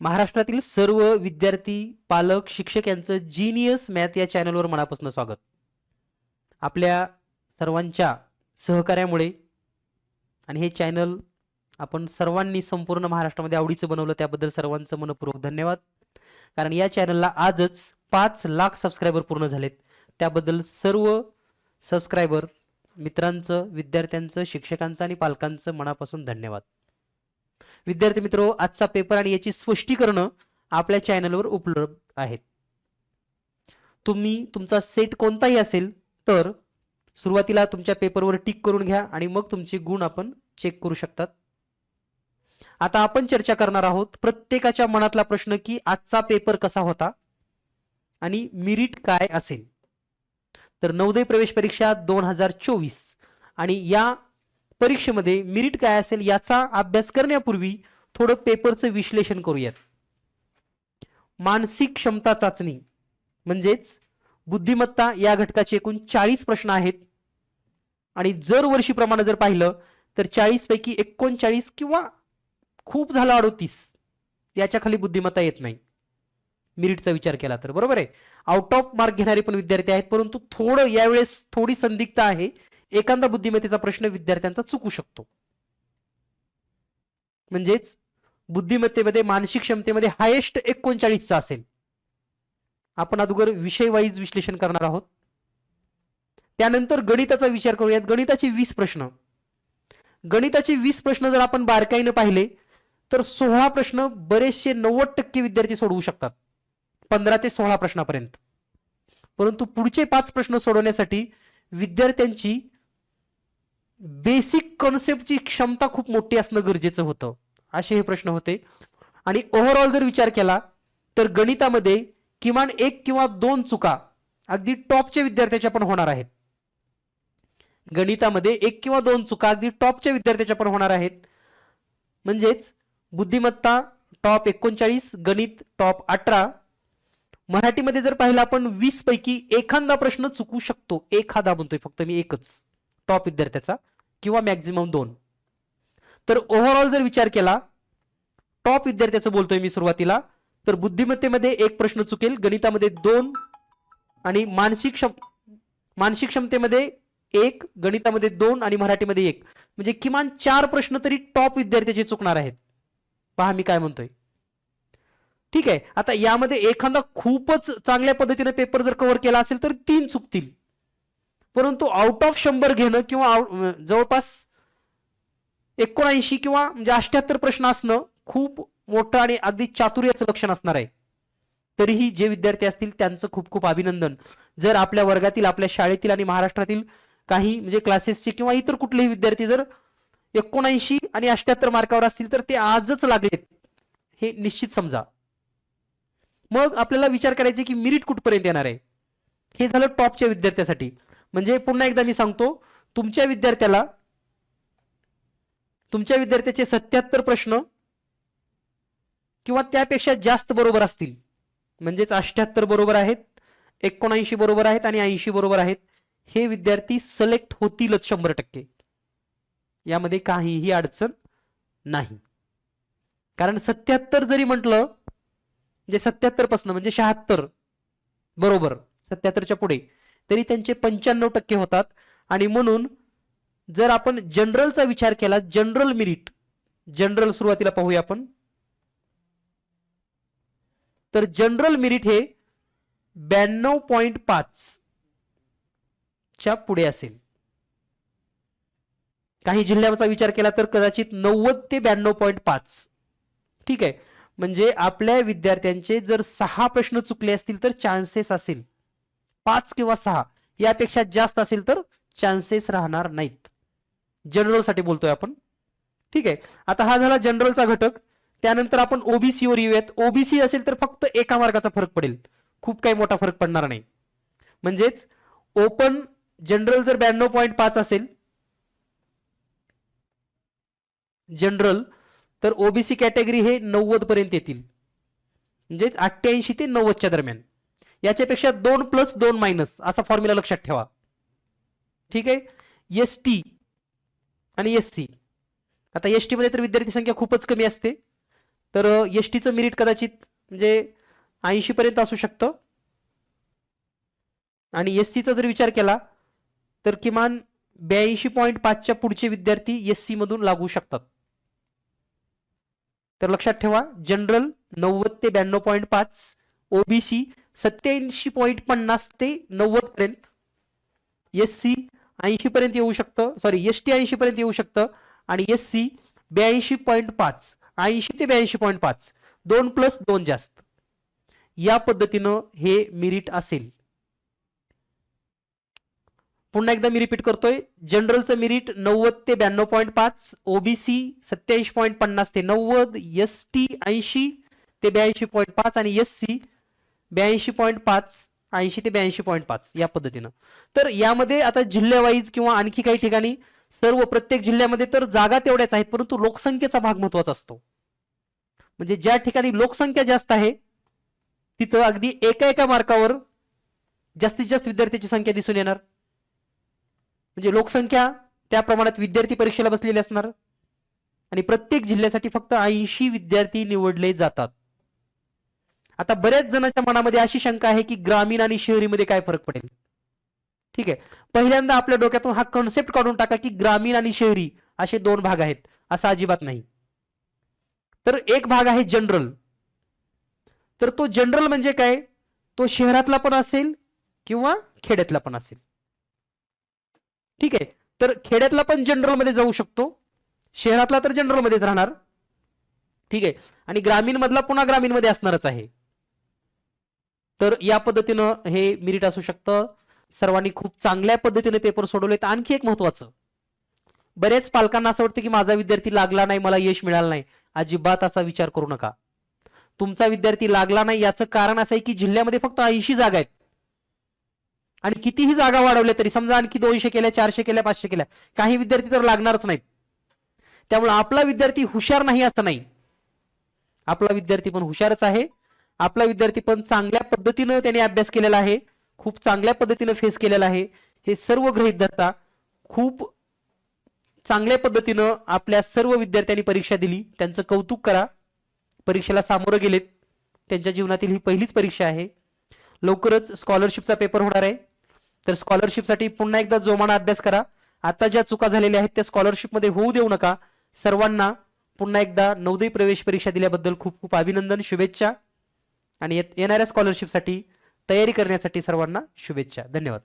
महाराष्ट्रातील सर्व विद्यार्थी पालक शिक्षक यांचं जीनियस मॅथ या चॅनलवर मनापासून स्वागत. आपल्या सर्वांच्या सहकार्यामुळे आणि हे चॅनल आपण सर्वांनी संपूर्ण महाराष्ट्रामध्ये आवडीचं बनवलं त्याबद्दल सर्वांचं मनपूर्वक धन्यवाद. कारण या चॅनलला आजच पाच लाख सबस्क्रायबर पूर्ण झालेत. त्याबद्दल सर्व सबस्क्रायबर मित्रांचं विद्यार्थ्यांचं शिक्षकांचं आणि पालकांचं मनापासून धन्यवाद. विद्यार्थी मित्रो आजचा पेपर आणि याची स्पष्टीकरणं आपल्या चॅनलवर उपलब्ध आहेत. तुम्ही तुमचा सेट कोणताही असेल तर सुरुवातीला तुमच्या पेपरवर टिक करून घ्या आणि मग तुमचे गुण आपण चेक करू शकतात. आता आपण चर्चा करणार आहोत प्रत्येकाच्या मनातला प्रश्न की आजचा पेपर कसा होता आणि मिरिट काय असेल. तर नवोदय प्रवेश परीक्षा दोन हजार चोवीस आणि या परीक्षेमध्ये मिरिट काय असेल याचा अभ्यास करण्यापूर्वी थोडं पेपरचं विश्लेषण करूयात. मानसिक क्षमता चाचणी म्हणजेच बुद्धिमत्ता या घटकाचे एकूण चाळीस प्रश्न आहेत. आणि जर वर्षीप्रमाणे जर पाहिलं तर चाळीस पैकी एकोणचाळीस किंवा खूप झालं अडोतीस याच्या खाली बुद्धिमत्ता येत नाही. मिरिटचा विचार केला तर बरोबर आहे? आउट ऑफ मार्क घेणारे पण विद्यार्थी आहेत परंतु थोडं यावेळेस थोडी संदिग्धता आहे. एखादा बुद्धिमत्तेचा प्रश्न विद्यार्थ्यांचा चुकू शकतो. म्हणजेच बुद्धिमत्तेमध्ये मानसिक क्षमतेमध्ये हायेस्ट एकोणचाळीसचा असेल. आपण अगोदर विषय वाईज विश्लेषण करणार आहोत. त्यानंतर गणिताचा विचार करूयात. गणिताचे वीस प्रश्न. गणिताचे वीस प्रश्न जर आपण बारकाईनं पाहिले तर सोळा प्रश्न बरेचसे नव्वद टक्के विद्यार्थी सोडवू शकतात. पंधरा ते सोळा प्रश्नापर्यंत. परंतु पुढचे पाच प्रश्न सोडवण्यासाठी विद्यार्थ्यांची बेसिक कॉन्सेप्टची क्षमता खूप मोठी असणं गरजेचं होतं. असे हे प्रश्न होते. आणि ओव्हरऑल जर विचार केला तर गणितामध्ये किमान एक किंवा दोन चुका अगदी टॉपच्या विद्यार्थ्याच्या पण होणार आहेत. गणितामध्ये एक किंवा दोन चुका अगदी टॉपच्या विद्यार्थ्याच्या पण होणार आहेत. म्हणजेच बुद्धिमत्ता टॉप एकोणचाळीस गणित टॉप अठरा. मराठीमध्ये जर पाहिलं आपण वीस पैकी एखादा प्रश्न चुकू शकतो. एखादा म्हणतोय फक्त मी एकच. टॉप विद्यार्थ्याचा. किंवा मॅक्झिमम दोन. तर ओव्हरऑल जर विचार केला टॉप विद्यार्थ्याचं बोलतोय मी सुरुवातीला तर बुद्धिमत्तेमध्ये एक प्रश्न चुकेल गणितामध्ये दोन आणि मानसिक क्षम मानसिक क्षमतेमध्ये एक गणितामध्ये दोन आणि मराठीमध्ये एक. म्हणजे किमान चार प्रश्न तरी टॉप विद्यार्थ्याचे चुकणार आहेत. पहा मी काय म्हणतोय. ठीक आहे आता यामध्ये एखादा खूपच चांगल्या पद्धतीने पेपर जर कव्हर केला असेल तर तीन चुकतील. परंतु आउट ऑफ शंभर घेणं किंवा जवळपास एकोणऐंशी किंवा म्हणजे अष्ट्याहत्तर प्रश्न असणं खूप मोठं आणि अगदी चातुर्याचं लक्षण असणार आहे. तरीही जे विद्यार्थी असतील त्यांचं खूप खूप अभिनंदन. जर आपल्या वर्गातील आपल्या शाळेतील आणि महाराष्ट्रातील काही म्हणजे क्लासेसचे किंवा इतर कुठलेही विद्यार्थी जर एकोणऐंशी आणि अष्ट्याहत्तर मार्कावर असतील तर ते आजच लागलेत हे निश्चित समजा. मग आपल्याला विचार करायचे की मिरिट कुठपर्यंत येणार आहे? हे झालं टॉपच्या विद्यार्थ्यासाठी. म्हणजे पुन्हा एकदा मी सांगतो तुमच्या विद्यार्थ्याला तुमच्या विद्यार्थ्याचे सत्याहत्तर प्रश्न किंवा त्यापेक्षा जास्त बरोबर असतील. म्हणजेच अठ्याहत्तर बरोबर आहेत एकोणऐंशी बरोबर आहेत आणि ऐंशी बरोबर आहेत हे विद्यार्थी सिलेक्ट होतीलच शंभर टक्के. यामध्ये काहीही अडचण नाही. कारण सत्याहत्तर जरी म्हटलं म्हणजे सत्याहत्तर पासनं म्हणजे शहात्तर बरोबर सत्याहत्तरच्या पुढे तरी त्यांचे पंच्याण्णव टक्के होतात. आणि म्हणून जर आपण जनरलचा विचार केला जनरल मिरिट जनरल सुरुवातीला पाहूया आपण. तर जनरल मिरिट हे ब्याण्णव पॉइंट पाच च्या पुढे असेल. काही जिल्ह्याचा विचार केला तर कदाचित नव्वद ते ब्याण्णव पॉइंट पाच. ठीक आहे. म्हणजे आपल्या विद्यार्थ्यांचे जर सहा प्रश्न चुकले असतील तर चान्सेस असेल. पाच किंवा सहा यापेक्षा जास्त असेल तर चान्सेस राहणार नाहीत. जनरलसाठी बोलतोय आपण. ठीक आहे. आता हा झाला जनरलचा घटक. त्यानंतर आपण ओबीसीवर येऊयात. ओबीसी असेल तर फक्त एका मार्गाचा फरक पडेल. खूप काही मोठा फरक पडणार नाही. म्हणजेच ओपन जनरल जर ब्याण्णव पॉईंट पाच असेल जनरल तर ओबीसी कॅटेगरी हे नव्वद पर्यंत येतील. म्हणजेच अठ्ठ्याऐंशी ते नव्वदच्या दरम्यान. याच्यापेक्षा दोन प्लस दोन मायनस असा फॉर्म्युला लक्षात ठेवा. ठीक आहे? एस टी आणि एस सी आता एस टीमध्ये तर विद्यार्थी संख्या खूपच कमी असते. तर एस टीचं मेरिट कदाचित म्हणजे ऐंशी पर्यंत असू शकतं. आणि एस सीचा जर विचार केला तर किमान ब्याऐंशी पॉईंट पाचच्या पुढचे विद्यार्थी एस सी मधून लागू शकतात. तर लक्षात ठेवा जनरल नव्वद ते ब्याण्णव पॉईंट पाच ओबीसी सत्याऐंशी पॉईंट पन्नास ते नव्वद पर्यंत. एस सी ऐंशी पर्यंत येऊ शकतं. सॉरी एस टी ऐंशी पर्यंत येऊ शकतं. आणि एस सी ब्याऐंशी पॉईंट पाच ऐंशी ते ब्याऐंशी पॉईंट पाच दोन प्लस दोन जास्त. या पद्धतीनं हे मिरिट असेल. पुन्हा एकदा मी रिपीट करतोय. जनरलचं मिरिट नव्वद ते ब्याण्णव पॉईंट पाच ओबीसी सत्याऐंशी पॉईंट पन्नास ते नव्वद एस टी ऐंशी ते ब्याऐंशी पॉईंट पाच आणि एस सी ब्याऐंशी पॉईंट पाच ऐंशी ते ब्याऐंशी पॉईंट पाच या पद्धतीनं. तर यामध्ये आता जिल्ह्यावाईज किंवा आणखी काही ठिकाणी सर्व प्रत्येक जिल्ह्यामध्ये तर जागा तेवढ्याच आहेत परंतु लोकसंख्येचा भाग महत्त्वाचा असतो. म्हणजे ज्या ठिकाणी लोकसंख्या जास्त आहे तिथं अगदी एका एका मार्कावर जास्तीत जास्त विद्यार्थ्याची संख्या दिसून येणार. म्हणजे लोकसंख्या त्या प्रमाणात विद्यार्थी परीक्षेला बसलेले असणार. आणि प्रत्येक जिल्ह्यासाठी फक्त ऐंशी विद्यार्थी निवडले जातात. आता बऱ्याच जणांच्या मनामध्ये अशी शंका आहे की ग्रामीण आणि शहरीमध्ये काय फरक पडेल? ठीक आहे. पहिल्यांदा आपल्या डोक्यातून हा कॉन्सेप्ट काढून टाका की ग्रामीण आणि शहरी असे दोन भाग आहेत असं अजिबात नाही. तर एक भाग आहे जनरल तर तो जनरल म्हणजे काय? तो शहरातला पण असेल किंवा खेड्यातला पण असेल. ठीक आहे. तर खेड्यातला पण जनरलमध्ये जाऊ शकतो. शहरातला तर जनरलमध्येच राहणार. ठीक आहे. आणि ग्रामीण मधला पुन्हा ग्रामीणमध्ये असणारच आहे. तर या पद्धतीनं हे मिरिट असू शकतं. सर्वांनी खूप चांगल्या पद्धतीने पेपर सोडवलेत. आणखी एक महत्वाचं. बरेच पालकांना असं वाटतं की माझा विद्यार्थी लागला नाही मला यश मिळालं नाही. अजिबात असा विचार करू नका. तुमचा विद्यार्थी लागला नाही याचं कारण असं आहे की जिल्ह्यामध्ये फक्त ऐंशी जागा आहेत. आणि कितीही जागा वाढवल्या तरी समजा आणखी दोनशे केल्या चारशे केल्या पाचशे केल्या काही विद्यार्थी तर लागणारच नाहीत. त्यामुळे आपला विद्यार्थी हुशार नाही असं नाही. आपला विद्यार्थी पण हुशारच आहे. आपला विद्यार्थी पण चांगल्या पद्धतीनं त्याने अभ्यास केलेला आहे खूप चांगल्या पद्धतीनं फेस केलेला आहे. हे सर्व गृहित धरता खूप चांगल्या पद्धतीनं आपल्या सर्व विद्यार्थ्यांनी परीक्षा दिली. त्यांचं कौतुक करा. परीक्षेला सामोरं गेलेत. त्यांच्या जीवनातील ही पहिलीच परीक्षा आहे. लवकरच स्कॉलरशिपचा पेपर होणार आहे. तर स्कॉलरशिपसाठी पुन्हा एकदा जोमाना अभ्यास करा. आता ज्या चुका झालेल्या आहेत त्या स्कॉलरशिपमध्ये होऊ देऊ नका. सर्वांना पुन्हा एकदा नवोदय प्रवेश परीक्षा दिल्याबद्दल खूप खूप अभिनंदन शुभेच्छा. आणि येत- येणाऱ्या स्कॉलरशिपसाठी तयारी करण्यासाठी सर्वांना शुभेच्छा. धन्यवाद.